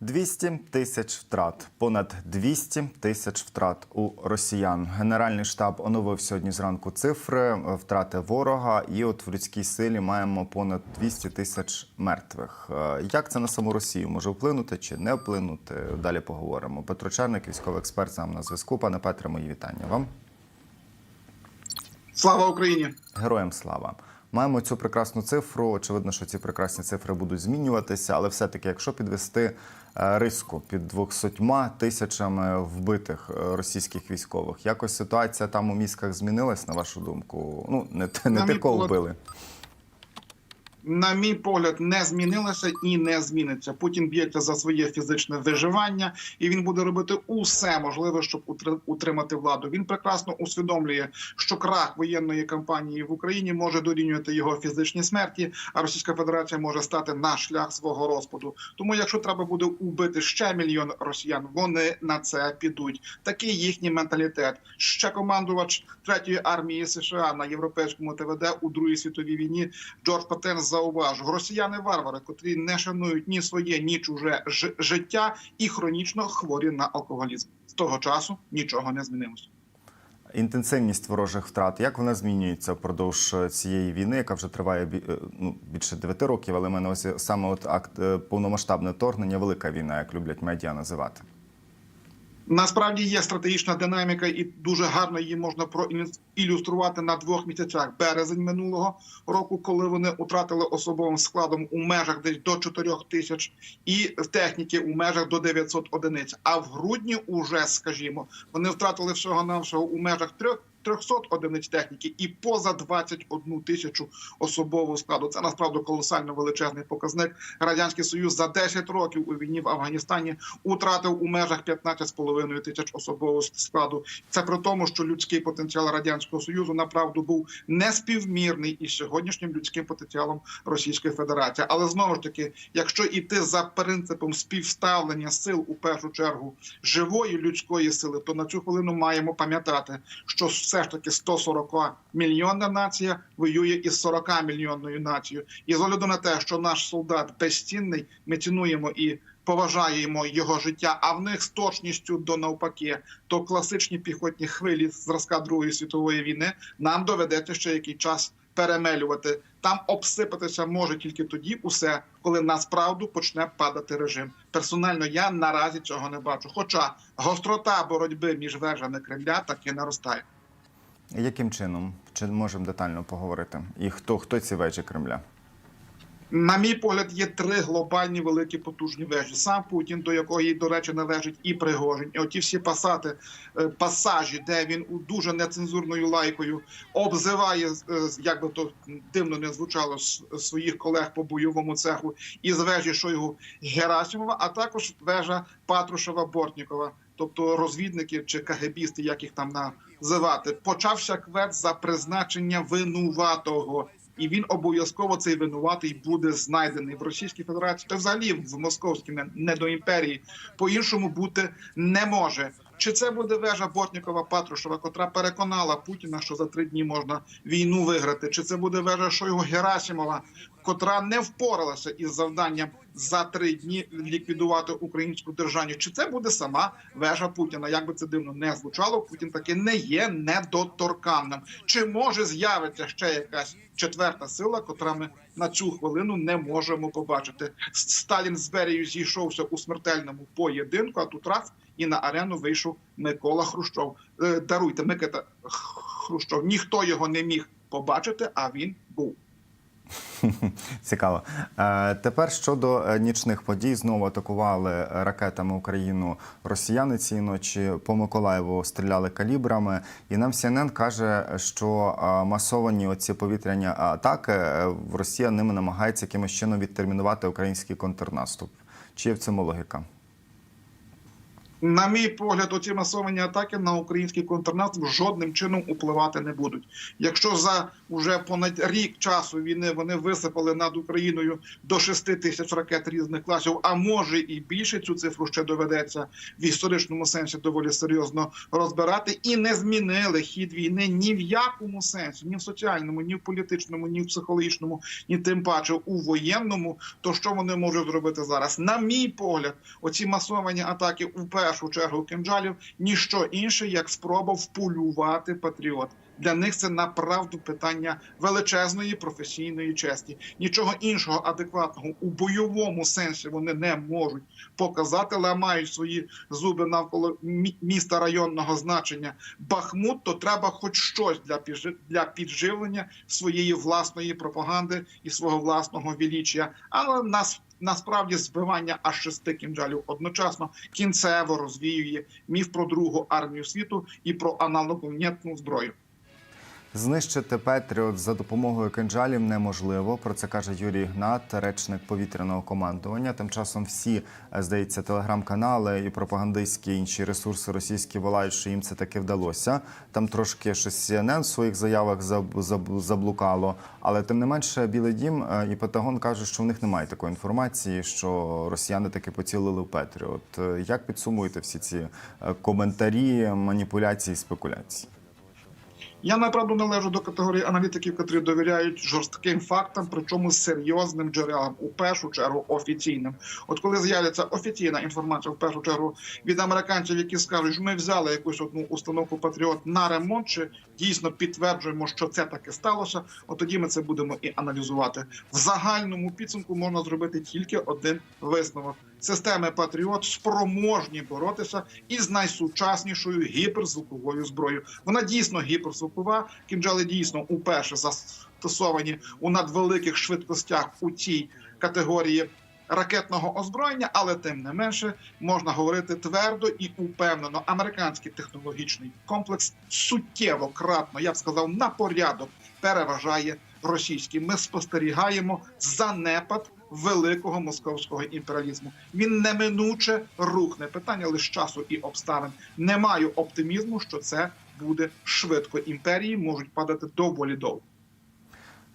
200 тисяч втрат, понад 200 тисяч втрат у росіян. Генеральний штаб оновив сьогодні зранку цифри е, втрати ворога, і от в людській силі маємо понад 200 тисяч мертвих. Е, Як це на саму Росію може вплинути чи не вплинути? Далі поговоримо. Петро Черник, військовий експерт, з нами на зв'язку. Пане Петре, мої вітання вам. Слава Україні! Героям слава. Маємо цю прекрасну цифру. Очевидно, що ці прекрасні цифри будуть змінюватися, але все-таки, якщо підвести е, риску під 200 тисячами вбитих е, російських військових, якось ситуація там у мізках змінилась, на вашу думку? Ну не, не На те, було... вбили. На мій погляд, не змінилося і не зміниться. Путін б'ється за своє фізичне виживання, і він буде робити усе можливе, щоб утри- утримати владу. Він прекрасно усвідомлює, що крах воєнної кампанії в Україні може дорівнювати його фізичній смерті, а Російська Федерація може стати на шлях свого розпаду. Тому, якщо треба буде убити ще мільйон росіян, вони на це підуть. Такий їхній менталітет. Ще командувач третьої армії США на європейському ТВД у Другій світовій війні Джордж Патен зауважив: росіяни варвари, котрі не шанують ні своє, ні чуже ж- життя, і хронічно хворі на алкоголізм. З того часу нічого не змінилося. Інтенсивність ворожих втрат, як вона змінюється впродовж е, цієї війни, яка вже триває е, ну, більше 9 років, але мене ось саме от акт е, повномасштабне вторгнення, велика війна, як люблять медіа називати. Насправді є стратегічна динаміка, і дуже гарно її можна проілюструвати на двох місяцях. Березень минулого року, коли вони втратили особовим складом у межах десь до 4 тисяч, і техніки у межах до 900 одиниць. А в грудні, уже скажімо, вони втратили всього навсього у межах 3 300 одиниць техніки і поза 21 тисячу особового складу. Це насправді колосально величезний показник. Радянський Союз за 10 років у війні в Афганістані утратив у межах 15,5 тисяч особового складу. Це при тому, що людський потенціал радянського союзу направду був неспівмірний із сьогоднішнім людським потенціалом Російської Федерації. Але знову ж таки, якщо йти за принципом співставлення сил у першу чергу живої людської сили, то на цю хвилину маємо пам'ятати, що все ж таки 140 мільйонна нація воює із 40 мільйонною нацією. І з огляду на те, що наш солдат безцінний, ми цінуємо і. Поважаємо його життя, а в них з точністю до навпаки, то класичні піхотні хвилі зразка Другої світової війни нам доведеться ще який час перемелювати. Там обсипатися може тільки тоді, усе, коли насправду почне падати режим. Персонально я наразі цього не бачу. Хоча гострота боротьби між вежами Кремля таки наростає. Яким чином? Чи можемо детально поговорити? І хто, хто ці вежі Кремля? На мій погляд, є три глобальні великі потужні вежі. Сам Путін, до якої, до речі, належить і Пригожин. І оті всі пасати, е, пасажі, де він у дуже нецензурною лайкою обзиває, е, як би то дивно не звучало своїх колег по бойовому цеху, із вежі Шойгу Герасимова, а також вежа Патрушева Бортнікова. Тобто розвідники чи кагебісти, як їх там називати, почався квест за призначення винуватого і він обов'язково цей винуватий буде знайдений в Російській Федерації та взагалі в московській не- недоімперії. По іншому бути не може. Чи це буде вежа Бортнікова Патрушева, котра переконала Путіна, що за три дні можна війну виграти? Чи це буде вежа Шойгу Герасимова, котра не впоралася із завданням за три дні ліквідувати українську державність? Чи це буде сама вежа Путіна? Як би це дивно не звучало, Путін таки не є недоторканним. Чи може з'явиться ще якась четверта сила, котра ми на цю хвилину не можемо побачити? Сталін з Берією зійшовся у смертельному поєдинку, а тут раз і на арену вийшов Микола Хрущов. Е, Даруйте, Микита Хрущов. Ніхто його не міг побачити, а він був. Цікаво. Е, Тепер щодо е, нічних подій, знову атакували ракетами Україну росіяни цієї ночі. По Миколаєву стріляли калібрами. І нам CNN каже, що масовані оці повітряні атаки е, Росія ними намагається якимось чином відтермінувати український контрнаступ. Чи є в цьому логіка? На мій погляд, оці масовані атаки на український контрнаступ жодним чином впливати не будуть. Якщо за уже понад рік часу війни вони висипали над Україною до 6 тисяч ракет різних класів, а може і більше цю цифру ще доведеться в історичному сенсі доволі серйозно розбирати, і не змінили хід війни ні в якому сенсі, ні в соціальному, ні в політичному, ні в психологічному, ні тим паче у воєнному. То що вони можуть зробити зараз? На мій погляд, оці масовані атаки у першу чергу кинджалів ніщо інше, як спроба вполювати патріот. Для них це направду питання величезної професійної честі. Нічого іншого адекватного у бойовому сенсі вони не можуть показати, ламають свої зуби навколо міста районного значення Бахмут. То треба хоч щось для для підживлення своєї власної пропаганди і свого власного величия. Але нас. Насправді збивання аж шести кінжалів одночасно кінцево розвіює міф про другу армію світу і про аналоговнєтну зброю. Знищити Петріот за допомогою кинджалів неможливо. Про це каже Юрій Гнат, речник повітряного командування. Тим часом всі, е, здається, телеграм-канали і пропагандистські інші ресурси російські волають, що їм це таки вдалося. Там трошки щось CNN в своїх заявах заб- заб- заблукало. Але тим не менше, Білий Дім е, і Пентагон кажуть, що в них немає такої інформації, що росіяни таки поцілили в Петріот. Е, Як підсумуєте всі ці коментарі, маніпуляції, спекуляції? Я направду належу до категорії аналітиків, які довіряють жорстким фактам, причому серйозним джерелам, у першу чергу офіційним. От коли з'явиться офіційна інформація, в першу чергу від американців, які скажуть, що ми взяли якусь одну установку Патріот на ремонт, чи дійсно підтверджуємо, що це таки сталося. От тоді ми це будемо і аналізувати. В загальному підсумку можна зробити тільки один висновок. Системи Патріот спроможні боротися із найсучаснішою гіперзвуковою зброєю. Вона дійсно гіперзвукова. Кінжали дійсно уперше застосовані у надвеликих швидкостях у цій категорії ракетного озброєння, але тим не менше можна говорити твердо і упевнено. Американський технологічний комплекс суттєво кратно, я б сказав, на порядок переважає російський. Ми спостерігаємо занепад великого московського імперіалізму. Він неминуче рухне питання лише часу і обставин. Не маю оптимізму, що це буде швидко. Імперії можуть падати доволі довго.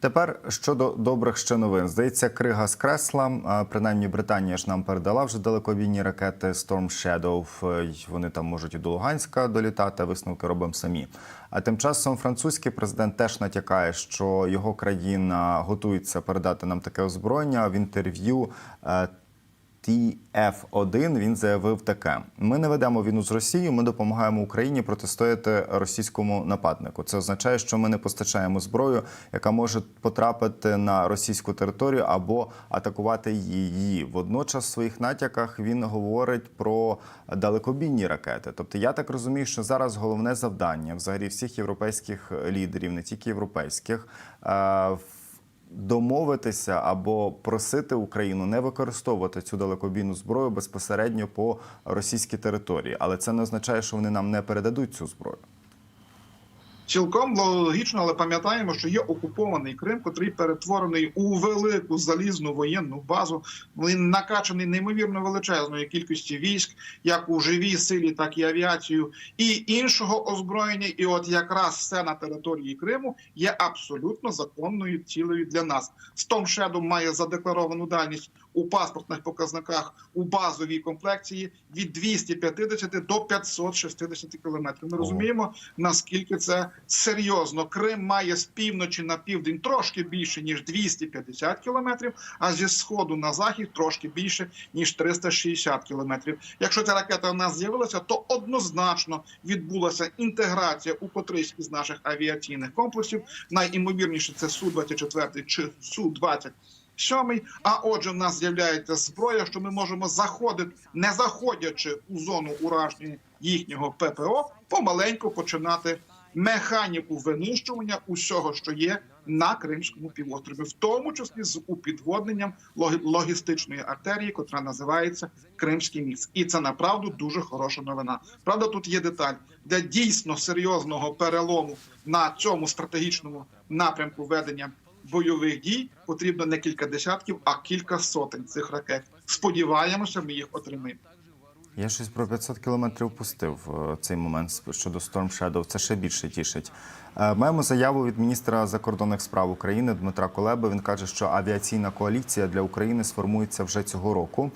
Тепер щодо добрих ще новин. Здається, крига скресла. Принаймні, Британія ж нам передала вже далекобійні ракети Storm Shadow. Е, Вони там можуть і до Луганська долітати. Висновки робимо самі. А тим часом французький президент теж натякає, що його країна готується передати нам таке озброєння в інтерв'ю. Е, TF1 він заявив таке: ми не ведемо війну з Росією, ми допомагаємо Україні протистояти російському нападнику. Це означає, що ми не постачаємо зброю, яка може потрапити на російську територію або атакувати її. Водночас в своїх натяках він говорить про далекобійні ракети. Тобто, я так розумію, що зараз головне завдання взагалі всіх європейських лідерів, не тільки європейських. е, домовитися або просити Україну не використовувати цю далекобійну зброю безпосередньо по російській території, але це не означає, що вони нам не передадуть цю зброю. Цілком логічно, але пам'ятаємо, що є окупований Крим, котрий перетворений у велику залізну воєнну базу. Він накачаний неймовірно величезною кількістю військ, як у живій силі, так і авіацію, і іншого озброєння. І от якраз все на території Криму є абсолютно законною цілею для нас. Storm Shadow має задекларовану дальність у паспортних показниках у базовій комплекції від 250 до 560 кілометрів. Ми розуміємо, наскільки це серйозно. Крим має з півночі на південь трошки більше ніж 250 кілометрів, а зі сходу на захід трошки більше ніж 360 кілометрів. Якщо ця ракета у нас з'явилася, то однозначно відбулася інтеграція у котрийсь із наших авіаційних комплексів. Найімовірніше це су 24 чи су 20 Сьомий, а отже, в нас з'являється зброя, що ми можемо заходити, не заходячи у зону ураження їхнього ППО, помаленьку починати механіку винищування усього, що є на Кримському півострові, в тому числі з упідводненням логі- логістичної артерії, котра називається Кримський міст. І це направду дуже хороша новина. Правда, тут є деталь для дійсно серйозного перелому на цьому стратегічному напрямку ведення бойових дій потрібно не кілька десятків, а кілька сотень цих ракет. Сподіваємося, ми їх отримаємо. Я щось про 500 кілометрів пустив е, цей момент щодо Storm Shadow. Це ще більше тішить. Е, Маємо заяву від міністра закордонних справ України Дмитра Колеби. Він каже, що авіаційна коаліція для України сформується вже цього року.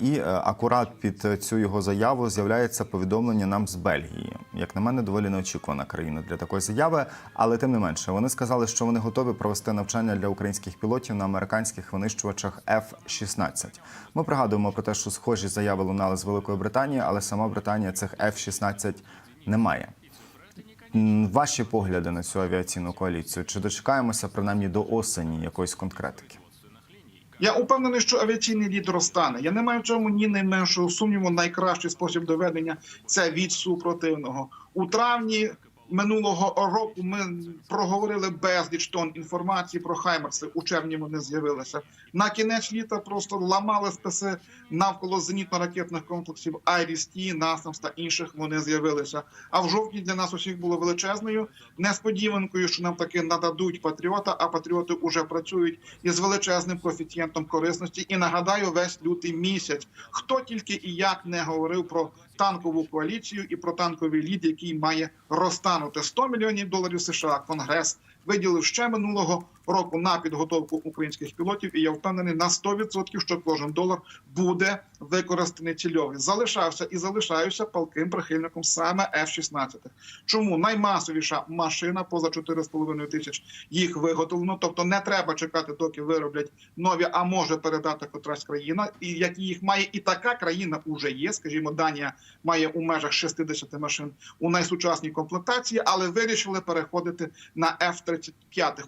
І е, акурат під цю його заяву з'являється повідомлення нам з Бельгії. Як на мене, доволі неочікувана країна для такої заяви. Але тим не менше, вони сказали, що вони готові провести навчання для українських пілотів на американських винищувачах F-16. Ми пригадуємо про те, що схожі заяви лунали з Великої Британії, але сама Британія цих F-16 не має. Ваші погляди на цю авіаційну коаліцію? Чи дочекаємося принаймні до осені якоїсь конкретики? Я упевнений, що авіаційний лід розтане. Я не маю в цьому ні найменшого сумніву. Найкращий спосіб доведення це від супротивного у травні. Минулого року ми проговорили безліч тонн інформації про Хаймерси. У червні вони з'явилися. На кінець літа просто ламали списи навколо зенітно-ракетних комплексів Айріс-Ті, та інших. Вони з'явилися. А в жовтні для нас усіх було величезною несподіванкою, що нам таки нададуть патріота. А патріоти вже працюють із величезним коефіцієнтом корисності. І нагадаю, весь лютий місяць хто тільки і як не говорив про танкову коаліцію і про танковий лід, який має розтанути 100 мільйонів доларів США. Конгрес виділив ще минулого року на підготовку українських пілотів. І я впевнений на 100%, що кожен долар буде використаний цільово. Залишався і залишаюся палким прихильником саме F-16. Чому наймасовіша машина поза 4,5 тисяч їх виготовлено? Тобто не треба чекати, доки вироблять нові, а може передати котрась країна, і як їх має і така країна уже є. Скажімо, Данія має у межах 60 машин у найсучасній комплектації, але вирішили переходити на F-35.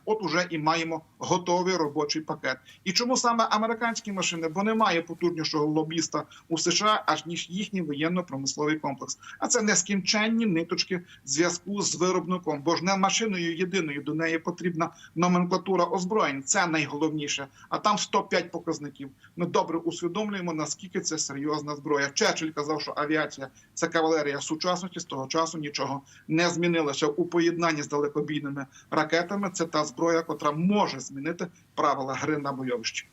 От уже і маємо готовий робочий пакет. І чому саме американські машини? Бо немає потужнішого лобіста у США, аж ніж їхній воєнно-промисловий комплекс. А це нескінченні ниточки зв'язку з виробником. Бо ж не машиною єдиною до неї потрібна номенклатура озброєнь. Це найголовніше. А там 105 показників. Ми добре усвідомлюємо, наскільки це серйозна зброя. Черчилль казав, що авіація це кавалерія сучасності. З того часу нічого не змінилося у поєднанні з далекобійними ракетами. Це та зброя, котра може змінити правила гри на бойовищі.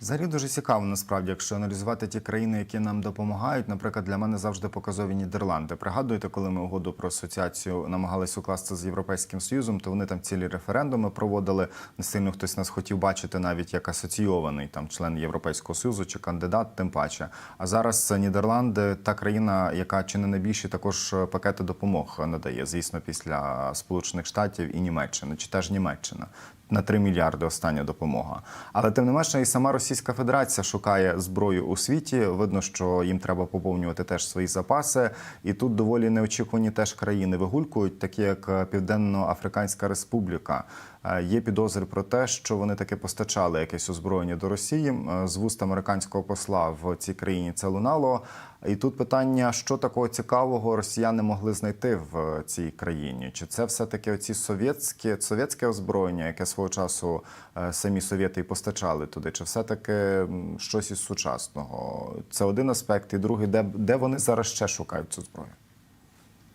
Взагалі дуже цікаво насправді, якщо аналізувати ті країни, які нам допомагають. Наприклад, для мене завжди показові Нідерланди. Пригадуєте, коли ми угоду про асоціацію намагалися укласти з Європейським Союзом, то вони там цілі референдуми проводили. Не сильно хтось нас хотів бачити навіть як асоційований там член Європейського союзу чи кандидат, тим паче. А зараз Нідерланди та країна, яка чи не найбільші також пакети допомог надає, звісно, після Сполучених Штатів і Німеччини, чи теж Німеччина на 3 мільярди остання допомога. Але тим не менше, і сама Російська Федерація шукає зброю у світі. Видно, що їм треба поповнювати теж свої запаси. І тут доволі неочікувані теж країни вигулькують, такі як Південно-Африканська Республіка. Е, Є підозри про те, що вони таки постачали якесь озброєння до Росії. Е, З вуст американського посла в цій країні це лунало. І тут питання, що такого цікавого росіяни могли знайти в цій країні? Чи це все таки оці совєтські совєтське озброєння, яке свого часу е, самі совєти і постачали туди? Чи все таки щось із сучасного? Це один аспект, і другий, де, де вони зараз ще шукають цю зброю?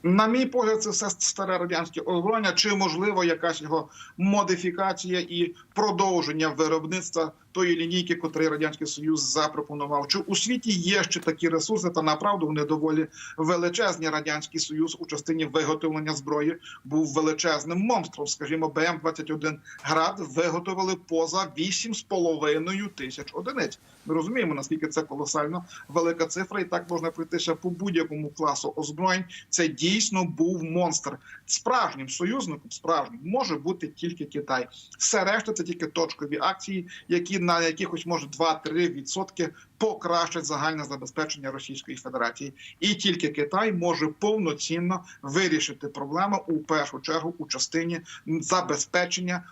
На мій погляд, це все старе радянське озброєння, чи можливо якась його модифікація і продовження виробництва тої лінійки, котрий радянський союз запропонував. Чи у світі є ще такі ресурси? Та направду вони доволі величезні. Радянський союз у частині виготовлення зброї був величезним монстром. Скажімо, БМ 21 град виготовили поза 8,5 тисяч одиниць. Ми розуміємо наскільки це колосально велика цифра, і так можна пройтися по будь-якому класу озброєнь. Це дійсно був монстр. Справжнім союзником, справжнім може бути тільки Китай. Все решта це тільки точкові акції, які на якихось може 2-3% покращать загальне забезпечення Російської Федерації, і тільки Китай може повноцінно вирішити проблему у першу чергу у частині забезпечення.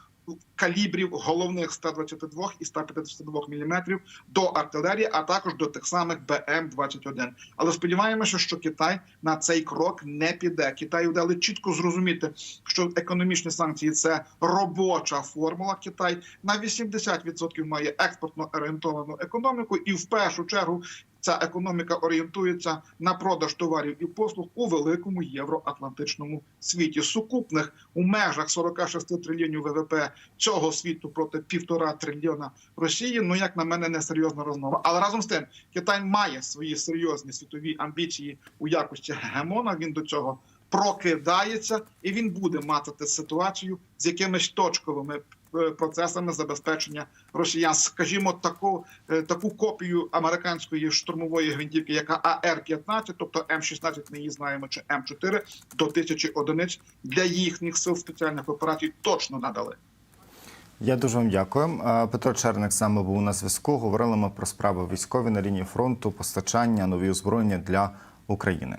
Калібрів головних 122 і 152 мм до артилерії, а також до тих самих БМ-21. Але сподіваємося, що Китай на цей крок не піде. Китаю дали чітко зрозуміти, що економічні санкції це робоча формула. Китай на 80% має експортно орієнтовану економіку, і в першу чергу ця економіка орієнтується на продаж товарів і послуг у великому євроатлантичному світі. Сукупних у межах 46 трильйонів ВВП цього світу проти півтора трильйона Росії. Ну як на мене, несерйозна розмова. Але разом з тим, Китай має свої серйозні світові амбіції у якості гегемона. Він до цього прокидається, і він буде мати ситуацію з якимись точковими процесами забезпечення росіян. Скажімо, таку, е, таку копію американської штурмової гвинтівки, яка АР-15, тобто М-16, ми її знаємо, чи М4, до тисячі одиниць для їхніх сил спеціальних операцій точно надали. Я дуже вам дякую. Е, Петро Черник саме був на зв'язку. Говорили ми про справи військові на лінії фронту, постачання, нові озброєння для України.